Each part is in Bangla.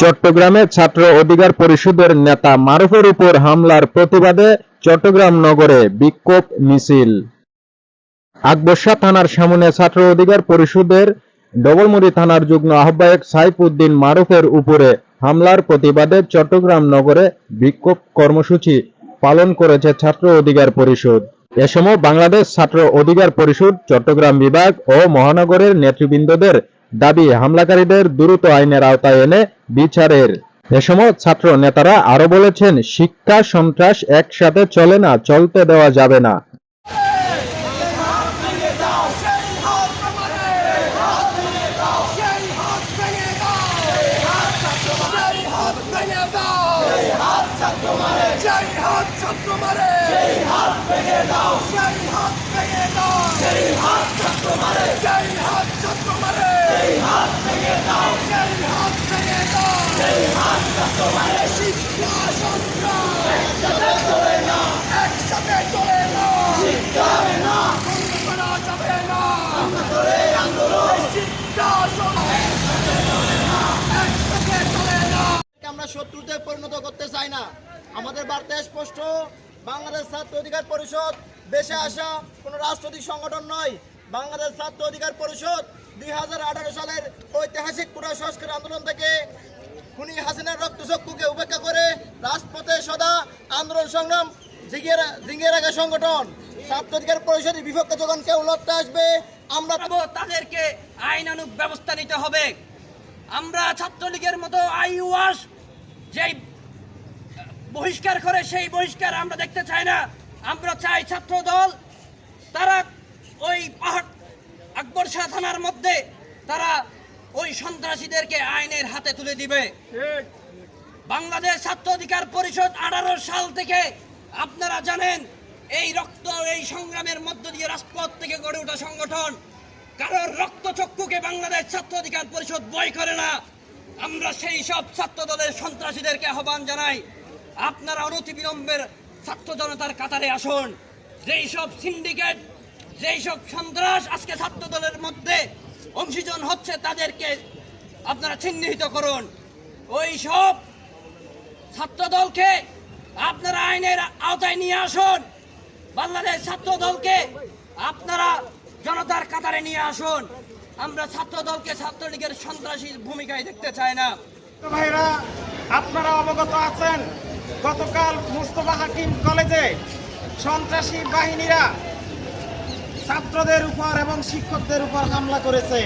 চট্টগ্রামে ছাত্র অধিকার পরিষদের নেতা মারুফের উপর হামলার প্রতিবাদে চট্টগ্রাম নগরে বিক্ষোভ মিছিল। আকবর্ষা থানার সামনে ছাত্র অধিকার পরিষদের ডবলমুড়ি থানার যুগ্ম আহ্বায়ক সাইফুদ্দিন মারুফের উপরে হামলার প্রতিবাদে চট্টগ্রাম নগরে বিক্ষোভ কর্মসূচি পালন করেছে ছাত্র অধিকার পরিষদ। এ সময় বাংলাদেশ ছাত্র অধিকার পরিষদ, চট্টগ্রাম বিভাগ ও মহানগরের নেতৃবৃন্দদের দাবি, হামলাকারীদের দ্রুত আইনের আওতায় এনে বিচারের। এ সময় ছাত্র নেতারা আরও বলেছেন, শিক্ষা সন্ত্রাস একসাথে চলে না, চলতে দেওয়া যাবে না। হাত আমরা শত্রুতে পরিণত করতে চাই না। আমাদের বার্তা স্পষ্ট, বাংলাদেশ ছাত্র অধিকার পরিষদ দেশে আসা কোনো রাজনৈতিক সংগঠন নয়। বাংলাদেশ ছাত্র অধিকার পরিষদ দুই হাজার আঠারো সালের ঐতিহাসিক পুরা সংস্কার আন্দোলন থেকে খুনি হাসিনার রক্তচক্ষুকে উপেক্ষা করে রাজপথে সদা আন্দোলন সংগ্রাম জিগিয়ে জিঙিয়ে রাখা সংগঠন। ছাত্র পরিষদের বিপক্ষে যখন কেউ লড়তে আসবে, আমরা তাদেরকে আইনানুগ ব্যবস্থা নিতে হবে। আমরা ছাত্রলীগের মতো আইওয়াস যেই বহিষ্কার করে সেই বহিষ্কার আমরা দেখতে চাই না। আমরা চাই ছাত্র দল তারা ওই পাহাড় আকবর শাহ থানার মধ্যে তারা ওই সন্ত্রাসীদেরকে আইনের হাতে তুলে দিবে। বাংলাদেশ ছাত্র অধিকার পরিষদ আঠারো সাল থেকে আপনারা জানেন এই রক্ত এই সংগ্রামের মধ্য দিয়ে রাজপথ থেকে গড়ে ওঠা সংগঠন। কারোর রক্ত চক্ষুকে বাংলাদেশ ছাত্র অধিকার পরিষদ বয় করে না। আমরা সেই সব ছাত্র দলের সন্ত্রাসীদেরকে আহ্বান জানাই আপনারা অনতিবিলম্বের ছাত্র জনতার কাতারে আসুন। যেই সব সিন্ডিকেট যেই সব সন্ত্রাস আজকে ছাত্র দলের মধ্যে অংশীজন হচ্ছে তাদেরকে আপনারা চিহ্নিত করুন। ওই সব ছাত্র দলকে আপনারা আইনের আওতায় নিয়ে আসুন। বাংলাদেশ ছাত্র দলকে আপনারা জনতার কাতারে নিয়ে আসুন। আমরা ছাত্র দলকে ছাত্রলীগের সন্ত্রাসী ভূমিকায় দেখতে চাই না। ভাইরা, আপনারা অবগত আছেন, গতকাল মুস্তফা হাকিম কলেজে সন্ত্রাসী বাহিনীরা ছাত্রদের উপর এবং শিক্ষকদের উপর হামলা করেছে।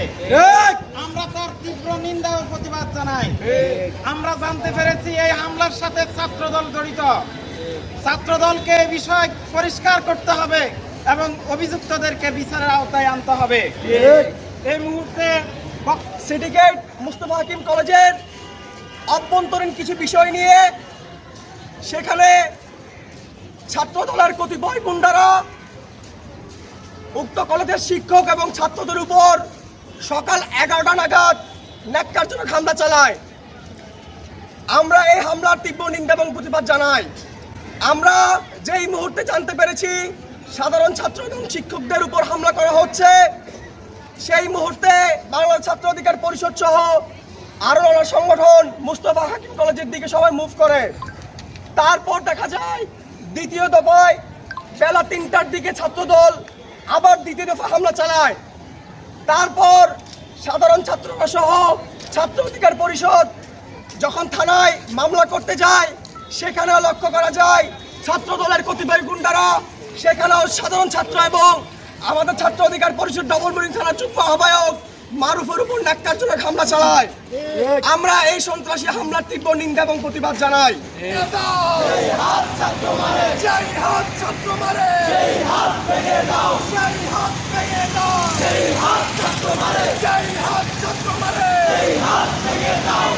আমরা তার তীব্র নিন্দা ও প্রতিবাদ জানাই। আমরা জানতে পেরেছি এই হামলার সাথে ছাত্রদল জড়িত। ছাত্রদলকে এই বিষয় পরিষ্কার করতে হবে এবং অভিযুক্তদেরকে বিচারের আওতায় আনতে হবে। এই মুহূর্তে সিন্ডিকেট মুস্তফা হাকিম কলেজের অভ্যন্তরীণ কিছু বিষয় নিয়ে সেখানে ছাত্রদলের কতিপয় গুন্ডারা উক্ত কলেজের শিক্ষক এবং ছাত্রদের উপর সকাল এগারোটা নাগাদ ন্যাক্কারজনক হামলা চালায়। আমরা এই হামলার তীব্র নিন্দা এবং প্রতিবাদ জানাই। আমরা যেই মুহূর্তে জানতে পেরেছি সাধারণ ছাত্র এবং শিক্ষকদের উপর হামলা করা হচ্ছে, সেই মুহূর্তে বাংলা ছাত্র অধিকার পরিষদ সহ আরও নানা সংগঠন মুস্তফা হাকিম কলেজের দিকে সবাই মুভ করে। তারপর দেখা যায়, দ্বিতীয় দফায় বেলা তিনটার দিকে ছাত্রদল আবার দ্বিতীয় দফা হামলা চালায়। তারপর সাধারণ ছাত্ররা সহ ছাত্র অধিকার পরিষদ যখন থানায় মামলা করতে যায়, সেখানেও লক্ষ্য করা যায় ছাত্র দলের কতিপয় গুন্ডারা সেখানেও সাধারণ ছাত্র এবং আমাদের ছাত্র অধিকার পরিষদ ডবলমুরিং থানার যুগ্ম আহ্বায়ক মারুফের উপর ন্যাক্কারজনক হামলা চালায়। আমরা এই সন্ত্রাসী হামলার তীব্র নিন্দা এবং প্রতিবাদ জানাই। হাত হাত